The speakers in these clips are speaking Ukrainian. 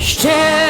Shit.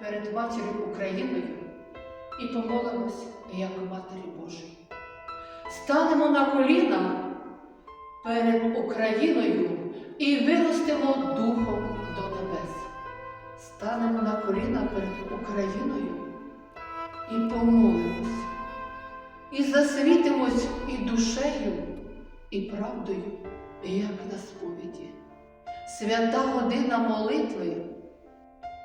Перед матір'ю Україною і помолимось, як Матері Божій. Станемо на коліна перед Україною і виростемо духом до небес. Станемо на коліна перед Україною і помолимось, і засвітимось і душею, і правдою, як на сповіді. Свята година молитви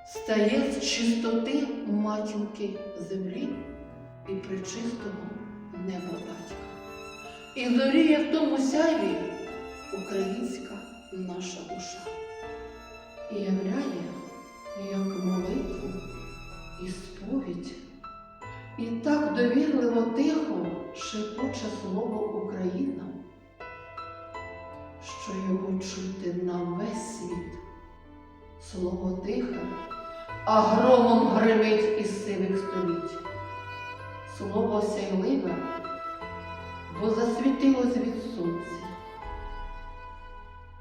стає з чистоти матінки землі і причистого неба батька. І зоріє в тому сяйві українська наша душа. І являє, як молитву і сповідь, і так довірливо тихо шепоче слово Україна, що його чути на весь світ. Слово тихе, а громом гримить із сивих століть. Слово сяйливе, бо засвітилось від сонця.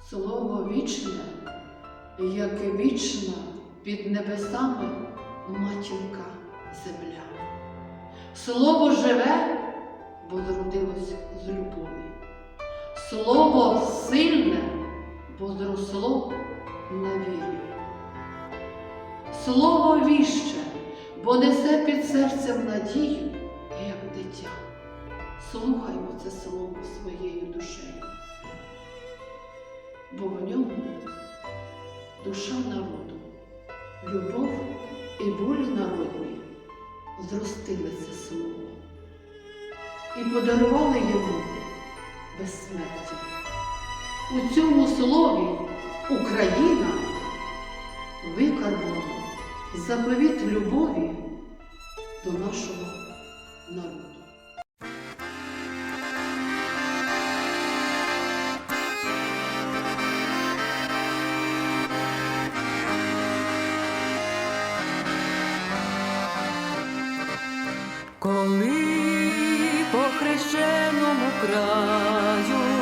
Слово вічне, як і вічна під небесами матінка земля. Слово живе, бо зродилось з любові. Слово сильне, бо зросло на вірі. Слово віще, бо несе під серцем надію, як дитя. Слухаймо це слово своєю душею, бо в ньому душа народу, любов і болі народні зростили це слово і подарували йому безсмертя. У цьому слові Україна викарбовано заповіт любові до нашого народу. Коли по хрещеному краю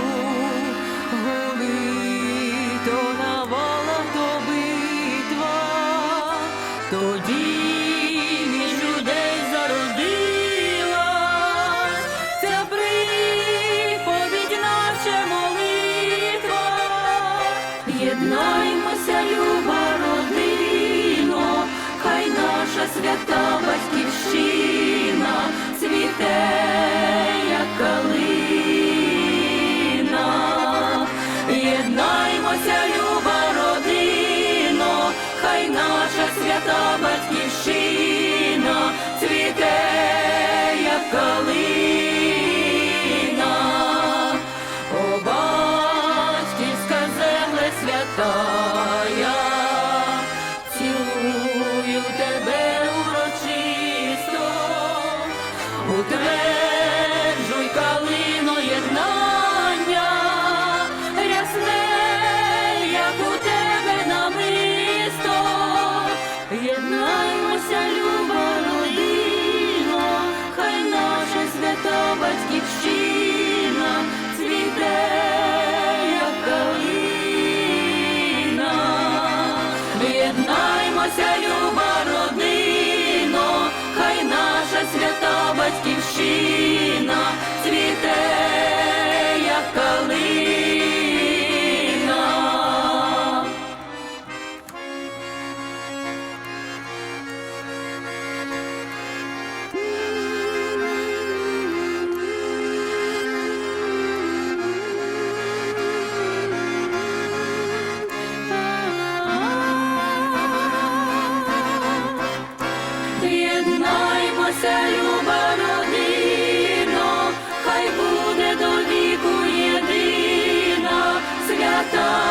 свята. Вся люба родина, хай буде до віку єдина свята.